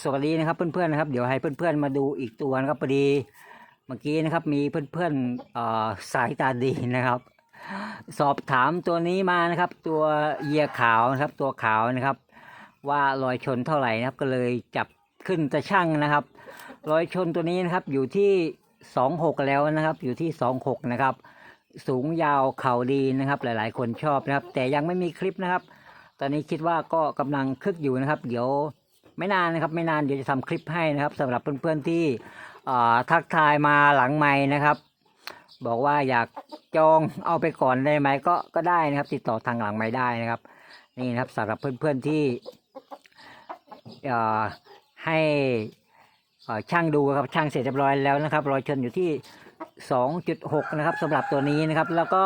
สวัสดีนะครับเพื่อนๆนะครับเดี๋ยวให้เพื่อนๆมาดูอีกตัวนะครับพอดีเมื่อกี้นะครับมีเพื่อนๆสายตาดีนะครับ สอบถามตัวนี้มานะครับ ตัวเหยียขาวนะครับ ตัวขาวนะครับ ว่ารอยชนเท่าไหร่นะครับ ก็เลยจับขึ้นตะช่างนะครับรอยชนตัวนี้นะครับอยู่ที่สองหกแล้วนะครับ อยู่ที่สองหกนะครับ สูงยาวเข่าดีนะครับ หลายๆ คนชอบนะครับ แต่ยังไม่มีคลิปนะครับ ตอนนี้คิดว่าก็กำลังคึกอยู่นะครับ เดี๋ยว ไม่นานนะครับไม่นานเดี๋ยวจะทำคลิปให้นะครับสำหรับเพื่อนๆที่ทักทายมาหลังไม้นะครับ บอกว่าอยากจองเอาไปก่อนได้ไหมก็ก็ได้นะครับ ติดต่อทางหลังไม้ได้นะครับ นี่นะครับสำหรับเพื่อนๆที่ให้ช่างดูครับช่างเสร็จเรียบร้อยแล้วนะครับ รอยชนอยู่ที่ 2.6 นะครับสำหรับตัวนี้นะครับ แล้วก็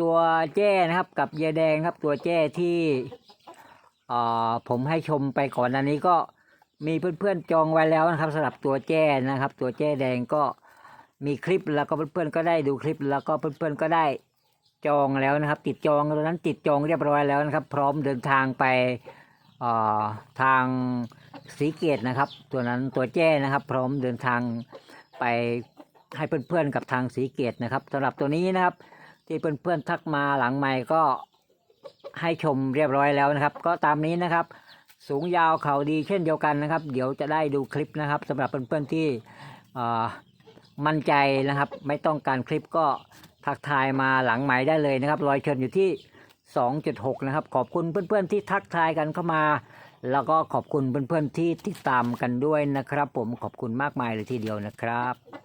ตัวแจ้นะครับกับเยแดงครับตัวแจ้ที่ ผมให้ชมไปก่อนอันนี้ก็มีเพื่อนๆจองไว้แล้วนะครับสำหรับตัวแจ้นะครับ ตัวแจ้แดงก็มีคลิปแล้วก็เพื่อนๆก็ได้ดูคลิปแล้วก็เพื่อนๆก็ได้จองแล้วนะครับ ติดจองตอนนั้นติดจองเรียบร้อยแล้วนะครับ พร้อมเดินทางไปทางสีเกตนะครับ ตัวนั้นตัวแจ้นะครับ พร้อมเดินทางไปให้เพื่อนๆกับทางสีเกตนะครับสำหรับตัวนี้นะครับ ที่เพื่อนๆทักมาหลังใหม่ก็ ให้ชมเรียบร้อยแล้วนะครับ ก็ตามนี้นะครับ สูงยาวเขาดีเช่นเดียวกันนะครับ เดี๋ยวจะได้ดูคลิปนะครับสำหรับเพื่อนๆที่เอ่มั่นใจนะครับ ไม่ต้องการคลิปก็ทักทายมาหลังใหม่ได้เลยนะครับรอยชนอยู่ที่ 2.6 นะครับ ขอบคุณเพื่อนๆที่ทักทายกันเข้ามา แล้วก็ขอบคุณเพื่อนๆที่ติดตามกันด้วยนะครับ ผมขอบคุณมากมายเลยทีเดียวนะครับ